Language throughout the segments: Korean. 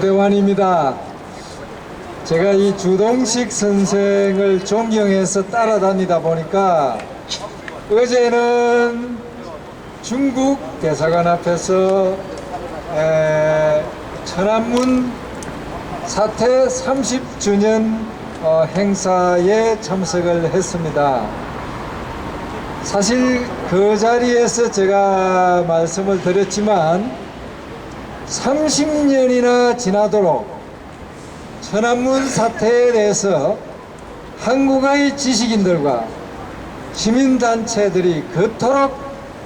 대원입니다. 제가 이 주동식 선생을 존경해서 따라다니다 보니까 어제는 중국 대사관 앞에서 에, 천안문 사태 30주년 어, 행사에 참석을 했습니다. 사실 그 자리에서 제가 말씀을 드렸지만 30년이나 지나도록 천안문 사태에 대해서 한국의 지식인들과 시민단체들이 그토록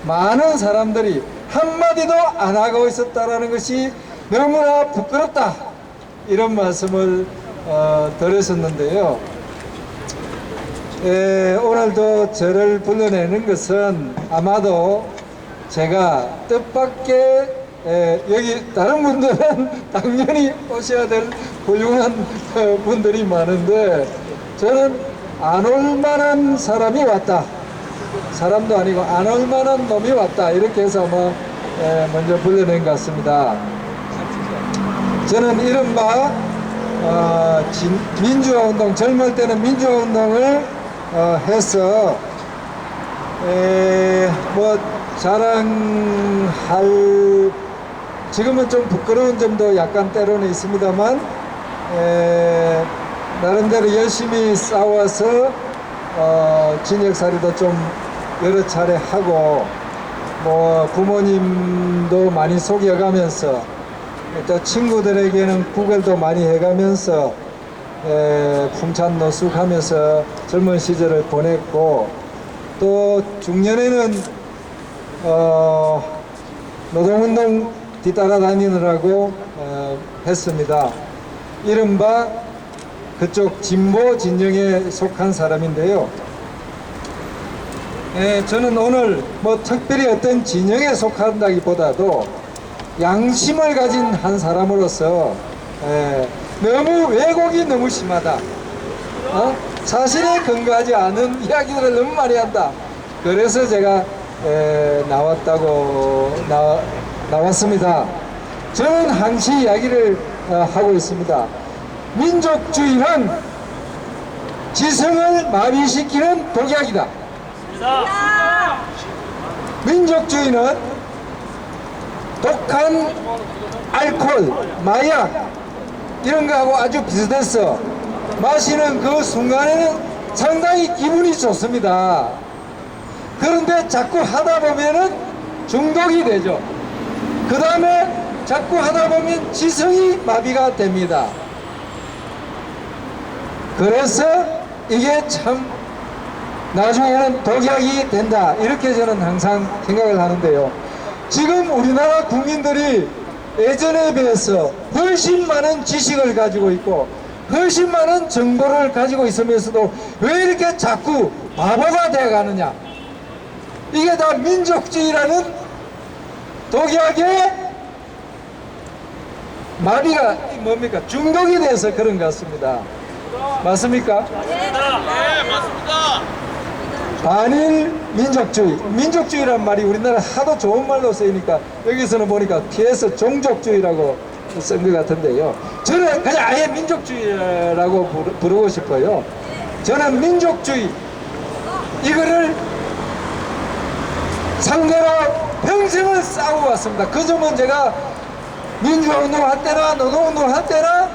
많은 사람들이 한마디도 안 하고 있었다는 것이 너무나 부끄럽다 이런 말씀을 어, 드렸었는데요. 에, 오늘도 저를 불러내는 것은 아마도 제가 뜻밖의 에, 여기 다른 분들은 당연히 오셔야 될 훌륭한 어, 분들이 많은데 저는 안 올 만한 사람이 왔다. 사람도 아니고 안 올 만한 놈이 왔다. 이렇게 해서 뭐 에, 먼저 불러낸 것 같습니다. 저는 이른바 어, 진- 민주화 운동 젊을 때는 민주화 운동을 어, 해서 에, 뭐 자랑할 지금은 좀 부끄러운 점도 약간 때로는 있습니다만 에, 나름대로 열심히 싸워서 어, 진역살이도 좀 여러 차례 하고 뭐 부모님도 많이 속여가면서 또 친구들에게는 구걸도 많이 해가면서 에, 풍찬 노숙하면서 젊은 시절을 보냈고 또 중년에는 어, 노동운동 뒤따라다니느라고 어, 했습니다. 이른바 그쪽 진보 진영에 속한 사람인데요. 예, 저는 오늘 뭐 특별히 어떤 진영에 속한다기보다도 양심을 가진 한 사람으로서 예, 너무 왜곡이 너무 심하다. 어? 사실에 근거하지 않은 이야기들을 너무 많이 한다. 그래서 제가 에, 나왔다고 나, 나왔습니다. 저는 항시 이야기를 어, 하고 있습니다. 민족주의는 지성을 마비시키는 독약이다. 민족주의는 독한 알코올, 마약 이런 거하고 아주 비슷했어. 마시는 그 순간에는 상당히 기분이 좋습니다. 그런데 자꾸 하다 보면은 중독이 되죠. 그 다음에 자꾸 하다 보면 지성이 마비가 됩니다. 그래서 이게 참 나중에는 독약이 된다. 이렇게 저는 항상 생각을 하는데요. 지금 우리나라 국민들이 예전에 비해서 훨씬 많은 지식을 가지고 있고 훨씬 많은 정보를 가지고 있으면서도 왜 이렇게 자꾸 바보가 되어 가느냐. 이게 다 민족주의라는 독약의 마비가 뭡니까? 중독이 돼서 그런 것 같습니다. 맞습니까? 네, 맞습니다. 반일 민족주의. 민족주의란 말이 우리나라 하도 좋은 말로 쓰이니까 여기서는 보니까 뒤에서 종족주의라고 쓴 것 같은데요. 저는 그냥 아예 민족주의라고 부르- 부르고 싶어요. 저는 민족주의 이거를 상대로 평생을 싸우고 왔습니다. 그 점은 제가 민주화 운동 할 때나 노동 운동 할 때나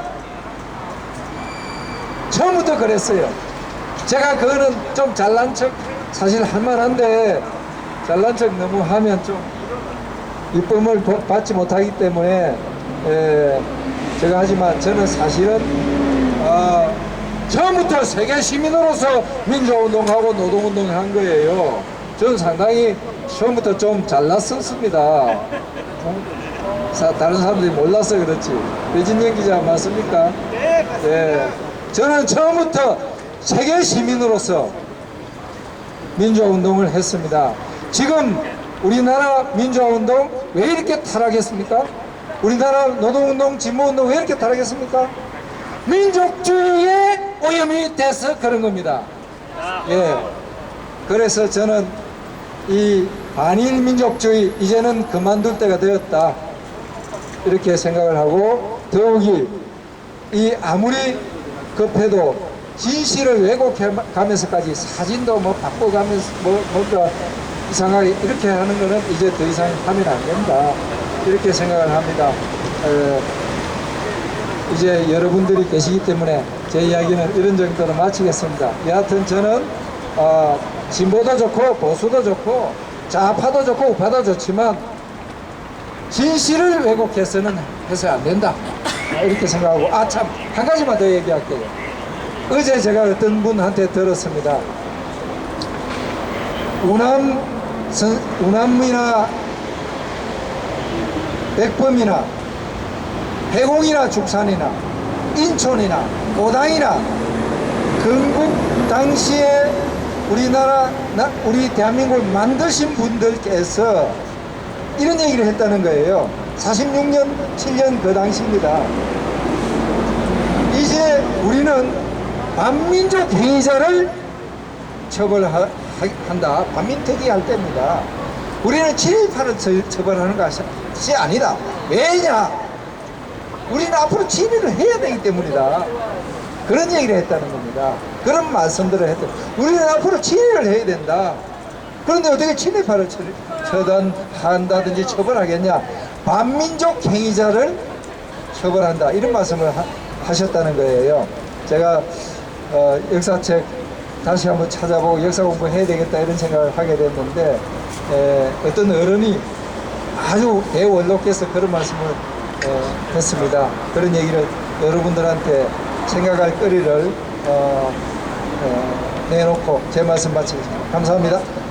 처음부터 그랬어요. 제가 그거는 좀 잘난 척 사실 할 만한데 잘난 척 너무 하면 좀 이쁨을 보- 받지 못하기 때문에 에, 제가 하지만 저는 사실은 어, 처음부터 세계 시민으로서 민주운동하고 노동운동을 한 거예요. 저는 상당히 처음부터 좀 잘났었습니다. 다른 사람들이 몰라서 그렇지. 배진영 기자 맞습니까? 네. 저는 처음부터 세계 시민으로서 민주화 운동을 했습니다. 지금 우리나라 민주화 운동 왜 이렇게 타락했습니까? 우리나라 노동 운동, 진보 운동 왜 이렇게 타락했습니까? 민족주의의 오염이 돼서 그런 겁니다. 예. 그래서 저는 이 반일 민족주의 이제는 그만둘 때가 되었다. 이렇게 생각을 하고 더욱이 이 아무리 급해도 진실을 왜곡하면서까지 사진도 뭐 바꿔가면서 뭐 뭔가 이상하게 이렇게 하는 거는 이제 더 이상 하면 안 된다 이렇게 생각을 합니다. 에, 이제 여러분들이 계시기 때문에 제 이야기는 이런 정도로 마치겠습니다. 여하튼 저는 어, 진보도 좋고 보수도 좋고 좌파도 좋고 우파도 좋지만 진실을 왜곡해서는 해서 안 된다. 아, 이렇게 생각하고 아 참 한 가지만 더 얘기할게요. 어제 제가 어떤 분한테 들었습니다. 우남 선, 우남이나 백범이나 해공이나 죽산이나 인천이나 오당이나 건국 당시에 우리나라 나- 우리 대한민국을 만드신 분들께서 이런 얘기를 했다는 거예요. 46년 7년 그 당시입니다. 이제 우리는 반민족 행위자를 처벌한다. 반민특위 할 때입니다. 우리는 친일파를 처- 처벌하는 것이 아니다. 왜냐? 우리는 앞으로 친일을 해야 되기 때문이다. 그런 얘기를 했다는 겁니다. 그런 말씀들을 했다. 우리는 앞으로 친일을 해야 된다. 그런데 어떻게 친일파를 처- 처단한다든지 처벌하겠냐? 반민족 행위자를 처벌한다. 이런 말씀을 하, 셨다는 거예요. 제가 어, 역사책 다시 한번 찾아보고 역사 공부해야 되겠다 이런 생각을 하게 됐는데 에, 어떤 어른이 아주 대원로께서 그런 말씀을 어, 했습니다. 그런 얘기를 여러분들한테 생각할 거리를 어, 어, 내놓고 제 말씀 마치겠습니다. 감사합니다.